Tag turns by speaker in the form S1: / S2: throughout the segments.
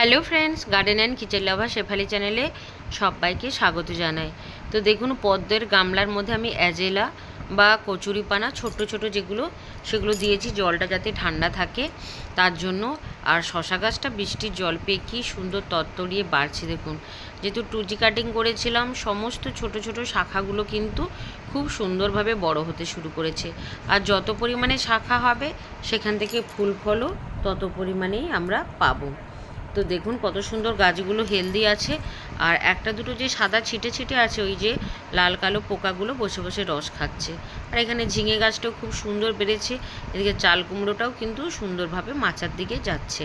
S1: Hello friends garden and kitchen lover Shefali চ্যানেলে সবাইকে স্বাগত জানাই। তো দেখুন, পদ্মের গামলার মধ্যে আমি অ্যাজেলা বা কচুরিপানা ছোট ছোট যেগুলো, সেগুলো দিয়েছি। জলটা যাতে ঠান্ডা থাকে, তার জন্য। আর শশা গাছটা বৃষ্টির জল পেয়ে কী সুন্দর তত্তরিয়ে বাড়ছে, দেখুন। যেহেতু টুজি কাটিং করেছিলাম, সমস্ত ছোট ছোট শাখাগুলো কিন্তু খুব সুন্দরভাবে বড় হতে শুরু করেছে। আর যত পরিমাণে শাখা হবে, সেখান থেকে ফুল ফলও তত পরিমাণেই আমরা পাবো। তো দেখুন কত সুন্দর গাছগুলো হেলদি আছে। আর একটা দুটো যে সাদা ছিটে ছিটে আছে, ওই যে লাল কালো পোকাগুলো বসে বসে রস খাচ্ছে। আর এখানে ঝিঙে গাছটাও খুব সুন্দর বেড়েছে। এদিকে চাল কুমড়োটাও কিন্তু সুন্দরভাবে মাচার দিকে যাচ্ছে।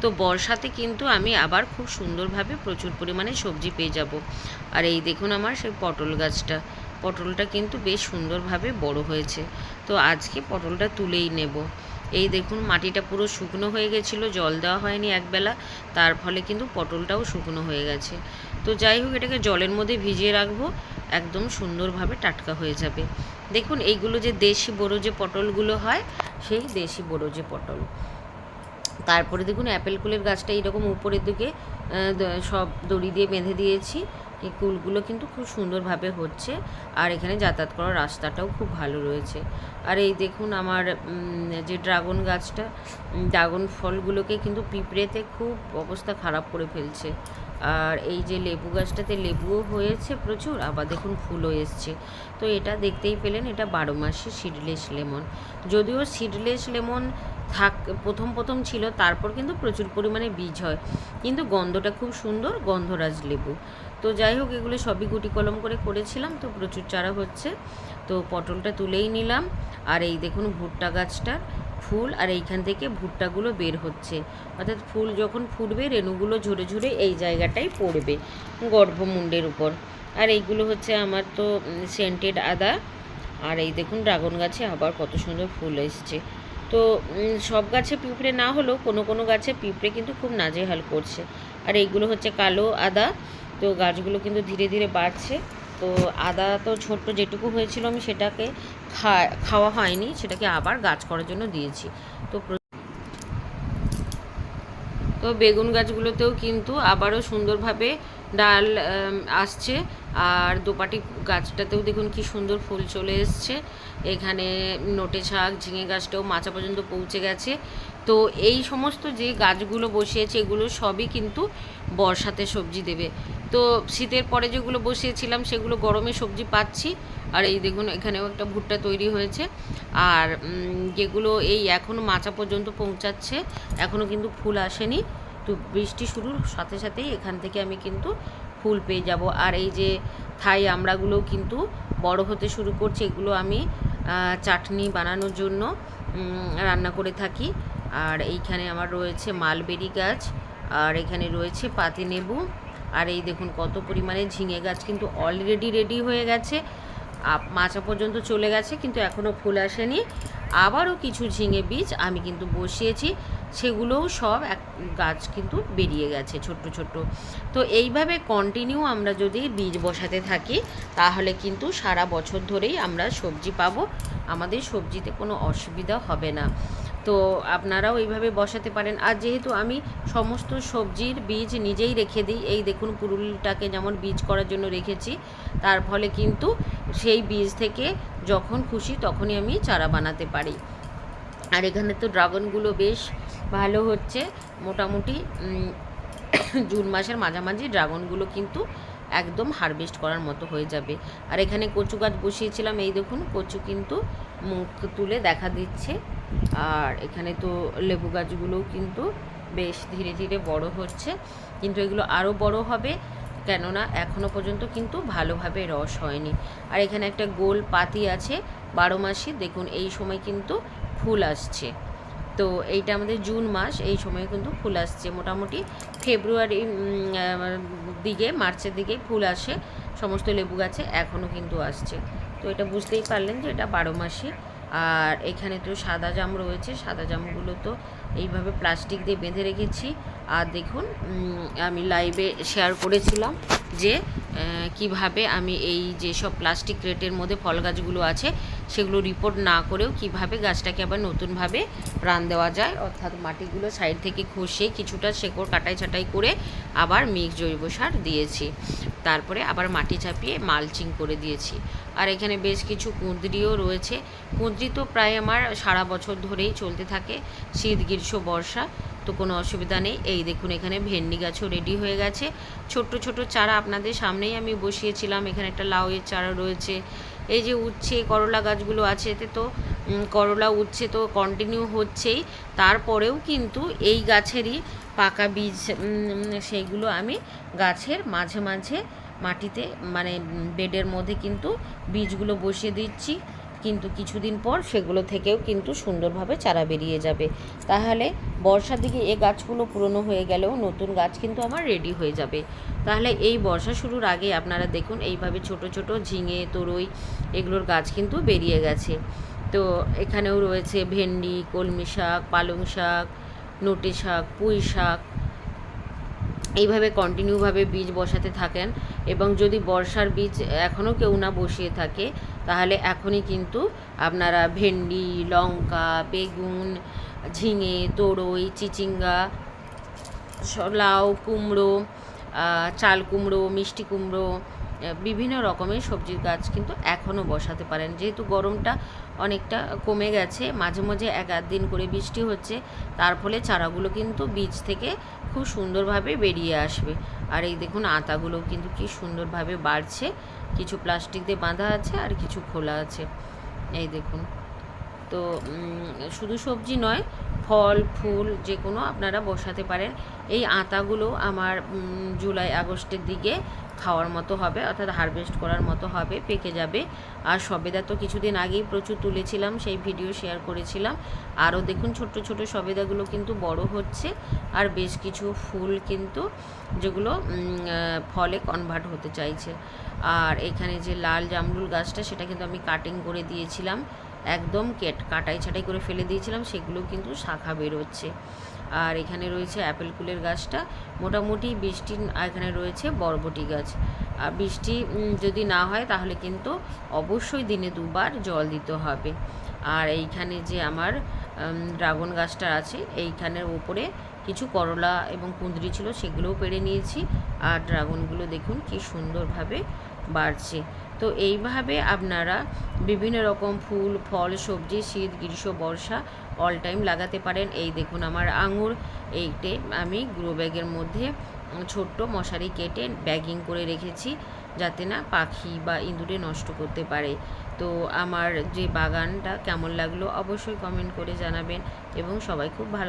S1: তো বর্ষাতে কিন্তু আমি আবার খুব সুন্দরভাবে প্রচুর পরিমাণে সবজি পেয়ে যাব। আর এই দেখুন আমার সেই পটল গাছটা। পটলটা কিন্তু বেশ সুন্দরভাবে বড় হয়েছে। তো আজকে পটলটা তুলেই নেব। এই দেখুন, মাটিটা পুরো শুকনো হয়ে গেছিল, জল দেওয়া হয়নি একবেলা, তার ফলে কিন্তু পটলটাও শুকনো হয়ে গেছে। তো যাই হোক, এটাকে জলের মধ্যে ভিজিয়ে রাখব, একদম সুন্দরভাবে টাটকা হয়ে যাবে। দেখুন, এইগুলো যে দেশি বড়ো যে পটলগুলো হয়, সেই দেশি বড়ো যে পটল। তারপরে দেখুন, অ্যাপেল কুলের গাছটা এইরকম উপরের দিকে সব দড়ি দিয়ে বেঁধে দিয়েছি। এই কুলগুলো কিন্তু খুব সুন্দরভাবে হচ্ছে। আর এখানে যাতায়াত করার রাস্তাটাও খুব ভালো রয়েছে। আর এই দেখুন আমার যে ড্রাগন গাছটা ড্রাগন ফলগুলোকে কিন্তু পিঁপড়েতে খুব অবস্থা খারাপ করে ফেলছে। আর এই যে লেবু গাছটাতে লেবুও হয়েছে প্রচুর, আবার দেখুন ফুলও এসছে। তো এটা দেখতেই পেলেন, এটা বারো মাসে সিডলেস লেমন। যদিও সিডলেস লেমন থাক, প্রথম প্রথম ছিল, তারপর কিন্তু প্রচুর পরিমাণে বীজ হয়। কিন্তু গন্ধটা খুব সুন্দর, গন্ধরাজ লেবু। তো যাই হোক, এগুলো সবই গুটি কলম করে করেছিলাম, তো প্রচুর চারা হচ্ছে। তো পটলটা তুলেই নিলাম, আর এই দেখুন ভুট্টা গাছটার ফুল, আর এইখান থেকে ভুট্টাগুলো বের হচ্ছে। অর্থাৎ ফুল যখন ফুটবে, রেণুগুলো ঝরে ঝরে এই জায়গাটাই পড়বে, গর্ভমুণ্ডের উপর। আর এইগুলো হচ্ছে আমার তো সেন্টেড আদা। আর এই দেখুন, ড্রাগন গাছে আবার কত সুন্দর ফুল এসছে। তো সব গাছে পিঁপড়ে না হলেও কোনো কোনো গাছে পিঁপড়ে কিন্তু খুব নাজেহাল করছে। আর এইগুলো হচ্ছে কালো আদা, তো গাছগুলো কিন্তু ধীরে ধীরে বাড়ছে। তো আদা তো ছোট্ট যেটুকু হয়েছিল আমি সেটাকে খাওয়া হয়নি, সেটাকে আবার গাছ করার জন্য দিয়েছি। তো তো বেগুন গাছগুলোতেও কিন্তু আবারও সুন্দরভাবে ডাল আসছে। আর দোপাটি গাছটাতেও দেখুন কি সুন্দর ফুল চলে এসছে। এখানে নোটে শাক ঝিঙে গাছটাও মাচা পর্যন্ত পৌঁছে গেছে। তো এই সমস্ত যে গাছগুলো বসিয়েছে, এগুলো সবই কিন্তু বর্ষাতে সবজি দেবে। তো শীতের পরে যেগুলো বসিয়েছিলাম, সেগুলো গরমে সবজি পাচ্ছি। আর এই দেখুন, এখানেও একটা ভুট্টা তৈরি হয়েছে। আর যেগুলো এই এখনও মাচা পর্যন্ত পৌঁছাচ্ছে এখনও কিন্তু ফুল আসেনি। তো বৃষ্টি শুরুর সাথে সাথেই এখান থেকে আমি কিন্তু ফুল পেয়ে যাব। আর এই যে থাই আমড়াগুলোও কিন্তু বড় হতে শুরু করছে, এগুলো আমি চাটনি বানানোর জন্য রান্না করে থাকি। আর এইখানে আমার রয়েছে মালবেরি গাছ, আর এখানে রয়েছে পাতিলেবু আর এই দেখুন কত পরিমাণে ঝিঙে গাছ কিন্তু অলরেডি রেডি হয়ে গেছে। মাচা পর্যন্ত চলে গেছে, কিন্তু এখনও ফুল আসেনি। আবারও কিছু ঝিঙে বীজ আমি কিন্তু বসিয়েছি। সেগুলোও সব এক গাছ কিন্তু বেরিয়ে গেছে ছোট্ট ছোট্ট। তো এইভাবে কন্টিনিউ আমরা যদি বীজ বসাতে থাকি, তাহলে কিন্তু সারা বছর ধরেই আমরা সবজি পাবো। আমাদের সবজিতে কোনো অসুবিধা হবে না। তো আপনারাও এইভাবে বসাতে পারেন। আর যেহেতু আমি সমস্ত সবজির বীজ নিজেই রেখে দিই, এই দেখুন পুরুলটাকে যেমন বীজ করার জন্য রেখেছি, তার ফলে কিন্তু সেই বীজ থেকে যখন খুশি তখনই আমি চারা বানাতে পারি। আর এখানে তো ড্রাগনগুলো বেশ ভালো হচ্ছে। মোটামুটি জুন মাসের মাঝামাঝি ড্রাগনগুলো কিন্তু একদম হারভেস্ট করার মতো হয়ে যাবে। আর এখানে কচু গাছ বসিয়েছিলাম, এই দেখুন কচু কিন্তু মুখ তুলে দেখা দিচ্ছে। আর এখানে তো লেবু গাছগুলোও কিন্তু বেশ ধীরে ধীরে বড় হচ্ছে। কিন্তু এগুলো আরও বড় হবে, কেননা এখনও পর্যন্ত কিন্তু ভালোভাবে রস হয়নি। আর এখানে একটা গোল পাতি আছে, বারো মাসি, দেখুন এই সময় কিন্তু ফুল আসছে। তো এইটা আমাদের জুন মাস, এই সময় কিন্তু ফুল আসছে। মোটামুটি ফেব্রুয়ারি দিকে, মার্চের দিকে ফুল আসে। সমস্ত লেবু গাছে এখনও কিন্তু আসছে। তো এটা বুঝতেই পারলেন যে এটা বারো মাসি। আর এখানে তো সাদা জাম রয়েছে। সাদা জামগুলো তো এইভাবে প্লাস্টিক দিয়ে বেঁধে রেখেছি। আর দেখুন আমি লাইভে শেয়ার করেছিলাম। যে কীভাবে আমি এই যে সব প্লাস্টিক ক্রেটের মধ্যে ফল গাছগুলো আছে, সেগুলো রিপোর্ট না করেও কীভাবে গাছটাকে আবার নতুনভাবে প্রাণ দেওয়া যায়, অর্থাৎ মাটিগুলো সাইড থেকে খসে কিছুটা শেকড় কাটাই ছাটাই করে আবার মিক্স জৈব সার দিয়েছি। তারপরে আবার মাটি চাপিয়ে মালচিং করে দিয়েছি। আর এখানে বেশ কিছু কুঁদরিও রয়েছে। কুঁদরি তো প্রায় আমার সারা বছর ধরেই চলতে থাকে। শীত, গ্রীষ্ম, বর্ষা। তো কোনো অসুবিধা নেই। এই দেখুন, এখানে ভেন্ডি গাছও রেডি হয়ে গেছে। ছোট্ট ছোট চারা আপনাদের সামনেই আমি বসিয়েছিলাম। এখানে একটা লাউয়ের চারা রয়েছে। এই যে উচ্ছে, করলা গাছগুলো আছে এতে তো করলা, উচ্ছে তো কন্টিনিউ হচ্ছেই। তারপরেও কিন্তু এই গাছেরই পাকা বীজ সেইগুলো আমি গাছের মাঝে মাঝে মাটিতে মানে বেডের মধ্যে কিন্তু বীজগুলো বসিয়ে দিচ্ছি। কিন্তু কিছুদিন পর সেগুলো থেকেও কিন্তু সুন্দরভাবে চারা বেরিয়ে যাবে। তাহলে বর্ষার দিকে এ গাছগুলো পুরনো হয়ে গেলেও নতুন গাছ কিন্তু আমার রেডি হয়ে যাবে। তাহলে এই বর্ষা শুরুর আগে আপনারা দেখুন, এইভাবে ছোট ছোট ঝিঙে, তরই এগুলোর গাছ কিন্তু বেরিয়ে গেছে। তো এখানেও রয়েছে ভেন্ডি, কলমি শাক, পালং শাক, নোটে শাক, পুঁই শাক। এইভাবে কন্টিনিউভাবে বীজ বসাতে থাকেন এবং যদি বর্ষার বীজ এখনও কেউ না বসিয়ে থাকে তাহলে এখনই কিন্তু আপনারা ভেন্ডি, লঙ্কা, বেগুন, ঝিঙে তোরই চিচিঙ্গা লাউ কুমড়ো চাল কুমড়ো, মিষ্টি কুমড়ো বিভিন্ন রকমের সবজির গাছ কিন্তু এখনও বসাতে পারেন। যেহেতু গরমটা অনেকটা কমে গেছে, মাঝে মাঝে এক আধ দিন করে বৃষ্টি হচ্ছে, তার ফলে চারাগুলো কিন্তু বীজ থেকে খুব সুন্দরভাবে বেরিয়ে আসবে। আর এই দেখুন আতাগুলো কিন্তু কি সুন্দরভাবে বাড়ছে। কিছু প্লাস্টিক দিয়ে বাঁধা আছে আর কিছু খোলা আছে। এই দেখুন। তো শুধু সবজি নয় ফল, ফুল যে কোনো আপনারা বসাতে পারেন। এই আতাগুলো আমার জুলাই, আগস্টের দিকে খাওয়ার মতো হবে, অর্থাৎ হারভেস্ট করার মতো হবে, পেকে যাবে। আর সবেদা তো কিছুদিন আগেই প্রচুর তুলেছিলাম, সেই ভিডিও শেয়ার করেছিলাম। আরও দেখুন ছোট্ট ছোট সবেদাগুলো কিন্তু বড় হচ্ছে। আর বেশ কিছু ফুল কিন্তু যেগুলো ফলে কনভার্ট হতে চাইছে। আর এখানে যে লাল জামরুল গাছটা, সেটা কিন্তু আমি কাটিং করে দিয়েছিলাম। একদম কেট, কাটাই ছাটাই করে ফেলে দিয়েছিলাম, সেগুলো কিন্তু শাখা বেরোচ্ছে। আর এখানে রয়েছে অ্যাপেল কুলের গাছটা, মোটামুটি বৃষ্টি এখানে রয়েছে বরবটি গাছ। আর বৃষ্টি যদি না হয় তাহলে কিন্তু অবশ্যই দিনে দুবার জল দিতে হবে। আর এইখানে যে আমার ড্রাগন গাছটা আছে, এইখানের ওপরে কিছু করলা এবং কুঁদরি ছিল, সেগুলোও পেড়ে নিয়েছি। আর ড্রাগনগুলো দেখুন কি সুন্দরভাবে বাড়ছে। তো এইভাবে আপনারা বিভিন্ন রকম ফুল, ফল, সবজি, শীত, গ্রীষ্ম, বর্ষা অল টাইম লাগাতে পারেন। এই দেখুন আমার আঙুর এইটে আমি গ্রো ব্যাগের মধ্যে ছোট্ট মশারি কেটে ব্যাগিং করে রেখেছি যাতে না পাখি বা ইঁদুরে নষ্ট করতে পারে। তো আমার যে বাগানটা কেমন লাগল অবশ্যই কমেন্ট করে জানাবেন এবং সবাই খুব ভালো